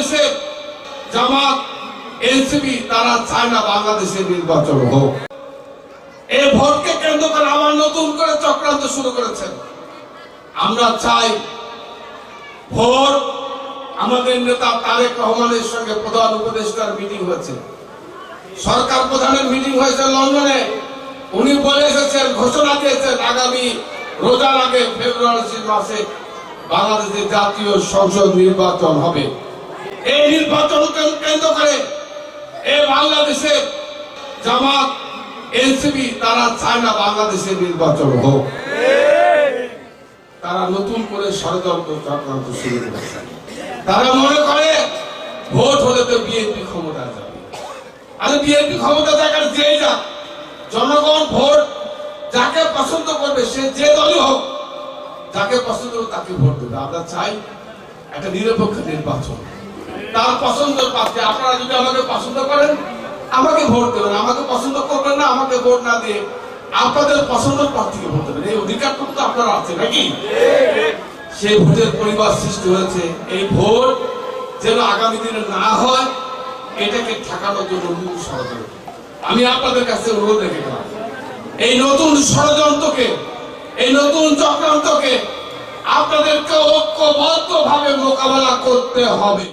বাংলাদেশে জামাত, এনসিপি, তারা চায় না বাংলাদেশের নির্বাচন হোক। এই ভোটকে কেন্দ্র করে আবার নতুন করে চক্রান্ত শুরু করেছেন। আমরা চাই ভোট আমাদের নেতা তারেক রহমানের সঙ্গে প্রধান উপদেষ্টার মিটিং হয়েছে। সরকার প্রধানের মিটিং হয়েছে লন্ডনে। উনি বলে এসেছেন, ঘোষণা দিয়েছেন আগামী রোজার আগে ফেব্রুয়ারি মাসে বাংলাদেশের জাতীয় সংসদ নির্বাচন হবে। এই নির্বাচনকে কেন্দ্র করে? এই বাংলাদেশে জামাত, এনসিপি, তারা চায় না বাংলাদেশের নির্বাচন হোক। তারা নতুন করে ষড়যন্ত্র চক্রান্ত শুরু করেছে। তারা মনে করে ভোট হলে তো বিএনপি ক্ষমতা যাবে। আরে বিএনপি ক্ষমতা থাকার যে যা, জনগণ ভোট যাকে পছন্দ করবে, সে যে দলই হোক, যাকে পছন্দ করবে তাকে ভোট দেবে। আমরা চাই একটা নিরপেক্ষ নির্বাচন। তার পছন্দের প্রার্থী আপনারা যদি আমাকে পছন্দ করেন, আমাকে ভোট দেবেন। আমাকে পছন্দ করবেন না, আমাকে ভোট না দিয়ে আপনাদের পছন্দের প্রার্থীকে ভোট দেবেন। এই অধিকারটুকু তো আপনারা আছে, নাকি? সেই ভোটের পরিবার সৃষ্টি হয়েছে। এই ভোট যেন আগামী দিনে না হয়, এটাকে ঠেকানোর জন্য নতুন ষড়যন্ত্র। আমি আপনাদের কাছে অনুরোধ রেখে গেলাম। এই নতুন ষড়যন্ত্রকে, এই নতুন চক্রান্তকে আপনাদেরকে ঐক্যবদ্ধ ভাবে মোকাবেলা করতে হবে।